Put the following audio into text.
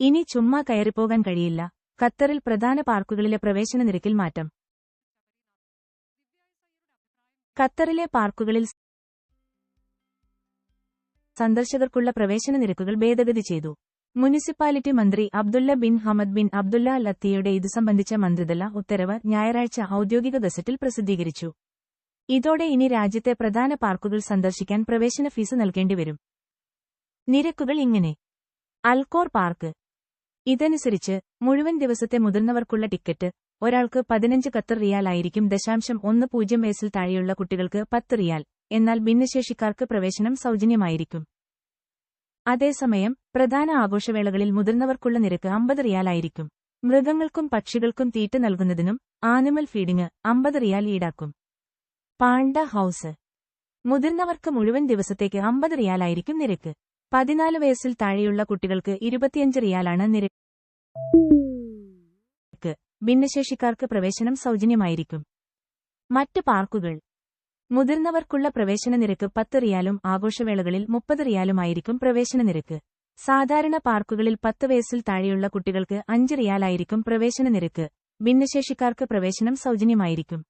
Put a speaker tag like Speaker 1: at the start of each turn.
Speaker 1: ഇനി ചുമ്മാ കയറിപ്പോകാൻ കഴിയില്ല. ഖത്തറിൽ പ്രധാന പാർക്കുകളിലെ പ്രവേശന നിരക്കിൽ മാറ്റം. ഖത്തറിലെ പാർക്കുകളിൽ സന്ദർശകർക്കുള്ള പ്രവേശന നിരക്കുകൾ ഭേദഗതി ചെയ്തു. മുനിസിപ്പാലിറ്റി മന്ത്രി Abdullah bin Hamad bin Abdullah ലത്തിയുടെ ഇതു സംബന്ധിച്ച മന്ത്രിതല ഉത്തരവ് ഞായറാഴ്ച ഔദ്യോഗിക ഗസറ്റിൽ പ്രസിദ്ധീകരിച്ചു. ഇതോടെ ഇനി രാജ്യത്തെ പ്രധാന പാർക്കുകൾ സന്ദർശിക്കാൻ പ്രവേശന ഫീസ് നൽകേണ്ടിവരും. നിരക്കുകൾ ഇങ്ങനെ. Al Khor park. ഇതനുസരിച്ച് മുഴുവൻ ദിവസത്തെ മുതിർന്നവർക്കുള്ള ടിക്കറ്റ് ഒരാൾക്ക് പതിനഞ്ച് കത്ത് റിയാൽ ആയിരിക്കും ദശാംശം ഒന്ന് പൂജ്യം വയസ്സിൽ താഴെയുള്ള കുട്ടികൾക്ക് പത്ത് റിയാൽ എന്നാൽ ഭിന്നശേഷിക്കാർക്ക് പ്രവേശനം സൗജന്യമായിരിക്കും. അതേസമയം പ്രധാന ആഘോഷവേളകളിൽ മുതിർന്നവർക്കുള്ള നിരക്ക് അമ്പത് റിയാലായിരിക്കും മൃഗങ്ങൾക്കും പക്ഷികൾക്കും തീറ്റ നൽകുന്നതിനും ആനിമൽ ഫീഡിംഗ് അമ്പത് റിയാൽ ഈടാക്കും. Panda house. മുതിർന്നവർക്ക് മുഴുവൻ ദിവസത്തേക്ക് അമ്പത് റിയാലായിരിക്കും നിരക്ക്. പതിനാല് വയസ്സിൽ താഴെയുള്ള കുട്ടികൾക്ക് ഇരുപത്തിയഞ്ച് റിയാലാണ് നിരക്ക് ഭിന്നശേഷിക്കാർക്ക് പ്രവേശനം സൗജന്യമായിരിക്കും. മറ്റ് പാർക്കുകൾ. മുതിർന്നവർക്കുള്ള പ്രവേശന നിരക്ക് പത്ത് റിയാലും ആഘോഷവേളകളിൽ മുപ്പത് റിയാലുമായിരിക്കും പ്രവേശന നിരക്ക്. സാധാരണ പാർക്കുകളിൽ പത്ത് വയസ്സിൽ താഴെയുള്ള കുട്ടികൾക്ക് അഞ്ച് റിയാലായിരിക്കും പ്രവേശന നിരക്ക്. ഭിന്നശേഷിക്കാർക്ക് പ്രവേശനം സൗജന്യമായിരിക്കും.